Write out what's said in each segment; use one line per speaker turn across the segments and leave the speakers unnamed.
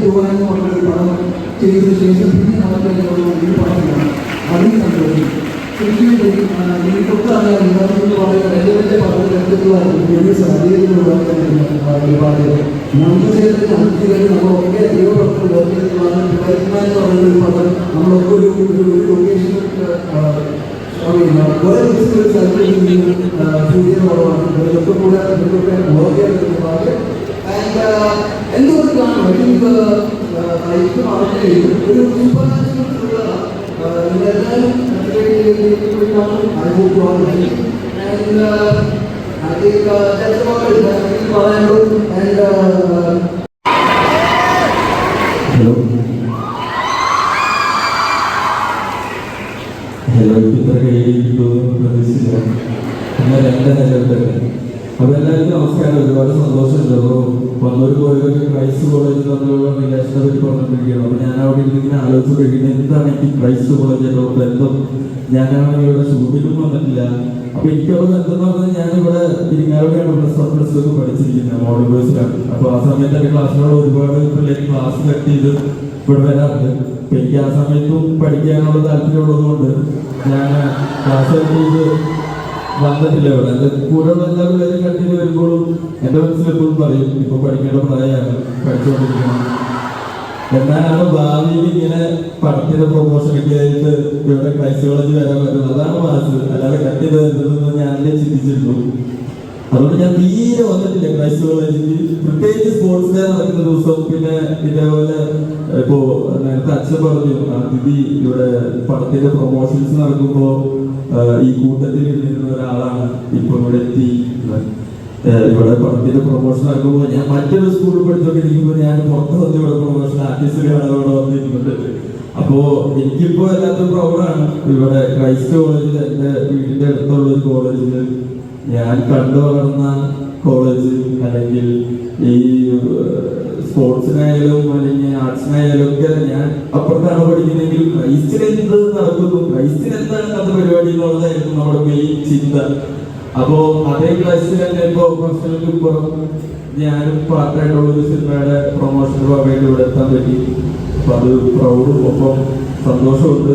രൂപ എന്ന് പറഞ്ഞൊരു പടം ചെയ്തതിനു ശേഷം പിന്നെ നടക്കുന്ന ഒരു പടമാണ് അതിൽ സന്തോഷം എനിക്കൊക്കെ അറിയാം. നിങ്ങളെന്ന് പറയുന്ന വലിയ വലിയ പടത്തിലെത്തുള്ള പ്രൊഡ്യൂസർ അതിലുള്ള ഒരുപാട് മനുഷ്യരുടെ അഞ്ച് പേര് നമ്മളൊക്കെ ദൈവഭക്തർ പ്രയത്നം എന്ന് പറയുന്ന ഒരു പടം നമ്മളൊക്കെ ഒരു ഒരു ലൊക്കേഷനിൽ കുറെ ദിവസങ്ങൾ സ്ഥലത്ത് സൂര്യ കുറവാണ് ഇതൊക്കെ കൂടെ ഇതൊക്കെ വർക്ക് ചെയ്തിട്ടുള്ളത് ആൻഡ് എന്തുകൊണ്ട് കാണും എനിക്ക് ലൈഫ് മാറി ഒരു സൂപ്പർ നിങ്ങളെല്ലാവരും I hope you all like it. And uh, I think uh, that's about it. I think Orlando and uh,
hello hello ഇത്ര കയ്യിലിരിക്കുമെന്ന് പ്രതീക്ഷിച്ചില്ല എന്നാൽ രണ്ട് നിലവിട്ടല്ലേ അപ്പോൾ എല്ലാവർക്കും നമസ്കാരം ഒരുപാട് സന്തോഷമുണ്ട്. അപ്പോൾ വന്നൊരു പോയവരൊക്കെ ക്രൈസ്റ്റ് കോളേജ് തമ്മിലുള്ള റിലേഷനെ പറ്റി പറഞ്ഞിരിക്കുകയാണ് അപ്പോൾ ഞാൻ അവിടെ ഇങ്ങനെ ആലോചിച്ച് കഴിയുന്നത് എന്താണ് എനിക്ക് ക്രൈസ്റ്റ് കോളേജായിട്ടുള്ള ബന്ധം? ഞാനാണെങ്കിൽ ഇവിടെ ഷൂട്ടിലും വന്നിട്ടില്ല. അപ്പോൾ എനിക്കുള്ള ബന്ധം എന്ന് പറഞ്ഞാൽ ഞാനിവിടെ ഇരിങ്ങാലൊക്കെയാണ് പ്ലസ് വൺ പ്ലസ് ടു പഠിച്ചിരിക്കുന്നത്. മോഡൽ ബേസിലാണ് അപ്പോൾ ആ സമയത്ത് എന്റെ ക്ലാസ്സിലുള്ള ഒരുപാട് പിള്ളേർ ക്ലാസ് കട്ട് ചെയ്ത് ഇവിടെ വരാറുണ്ട്. എനിക്ക് ആ സമയത്തും പഠിക്കാനുള്ള താല്പര്യമുള്ളത് ഞാൻ ക്ലാസ് കട്ട് ചെയ്ത് വന്നിട്ടില്ല ഇവിടെ? എന്റെ കൂടെയുള്ള എല്ലാ പിള്ളേരും കട്ട് വരുമ്പോഴും? എന്റെ മനസ്സിൽ എപ്പോഴും പറയും ഇപ്പൊ പഠിക്കേണ്ട പ്രായമാണ് പഠിച്ചുകൊണ്ടിരിക്കണം. എന്നാലാണ് ഭാവിയിൽ ഇങ്ങനെ പഠിക്കുന്ന പ്രൊമോഷൻ ഒക്കെ ആയിട്ട് ഇവിടെ ക്രൈസ്റ്റ് കോളേജ് വരാൻ പറ്റുന്നത്? അതാണ് മനസ്സ്. അല്ലാതെ കട്ട് ചെയ്ത് ഞാൻ ചിന്തിച്ചിരുന്നു. അതുകൊണ്ട് ഞാൻ തീരെ വന്നിട്ടില്ല പ്രത്യേകിച്ച് സ്പോർട്സ് ഡേ നടക്കുന്ന ദിവസം പിന്നെ ഇതേപോലെ ഇപ്പോ നേരത്തെ അച്ഛൻ പറഞ്ഞു അതിഥി ഇവിടെ പടത്തിന്റെ പ്രൊമോഷൻസ് നടക്കുമ്പോ ഈ കൂട്ടത്തിൽ ഇരുന്നിരുന്ന ഒരാളാണ് ഇപ്പൊ ഇവിടെ എത്തി. ഇവിടെ പടത്തിന്റെ പ്രൊമോഷൻ നടക്കുമ്പോൾ ഞാൻ മറ്റൊരു സ്കൂളിൽ പഠിച്ചുകൊണ്ടിരിക്കുമ്പോൾ ഞാൻ പുറത്ത് വന്ന് ഇവിടെ പ്രൊമോഷൻ ആർട്ടിസ്റ്റുകളാണ് ഇവിടെ വന്നിരുന്നത് അപ്പോ എനിക്കിപ്പോ എല്ലാത്തും പ്രൗഡാണ് ഇവിടെ ക്രൈസ്റ്റ് കോളേജിൽ എന്റെ വീടിന്റെ അടുത്തുള്ള ഒരു കോളേജിൽ ഞാൻ കണ്ടു വളർന്ന കോളേജ് അല്ലെങ്കിൽ ഈ സ്പോർട്സിനായാലും അല്ലെങ്കിൽ ആർട്സിനായാലും ഒക്കെ ഞാൻ അപ്പുറത്താണ് പഠിക്കുന്നെങ്കിൽ ക്രൈസ്റ്റിൽ എന്ത് നടക്കുന്നു? ക്രൈസ്റ്റിൽ എന്താണ് അത് പരിപാടി എന്നുള്ളതായിരുന്നു നമ്മുടെ മെയിൻ ചിന്ത. അപ്പോ അതേ ക്ലാസ്സിൽ തന്നെ ഇപ്പോ ഹോസ്റ്റലിൽ പുറം ഞാനും പാർട്ടായിട്ടുള്ള ഒരു സിനിമയുടെ പ്രൊമോഷൻ ഭാഗമായിട്ട് ഇവിടെ എത്താൻ പറ്റി. അപ്പൊ അത് പ്രൗഡും ഒപ്പം സന്തോഷമുണ്ട്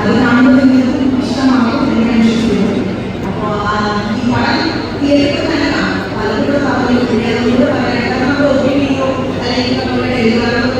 അത് കാണുമ്പോൾ നിങ്ങൾക്ക് ഇഷ്ടമാകും എന്ന് ഞാൻ വിശ്വസിക്കുന്നു. അപ്പോൾ ആ, ഈ പടം തിയേറ്ററിൽ തന്നെ കാണാം. പലരും പറഞ്ഞു, പിന്നെ അതുകൊണ്ട് പറയട്ടെ, നമ്മൾ OTT യോ അല്ലെങ്കിൽ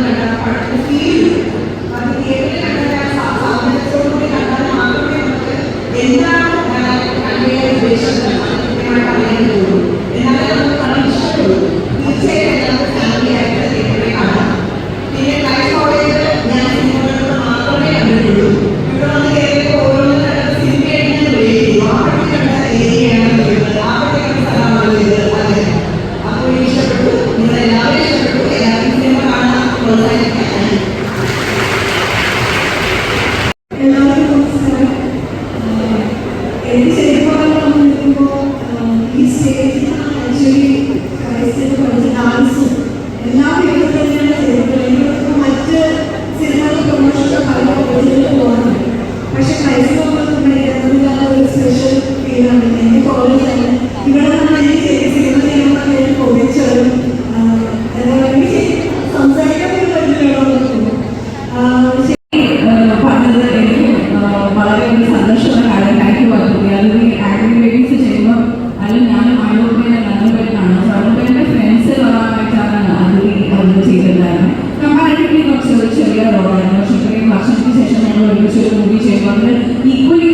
y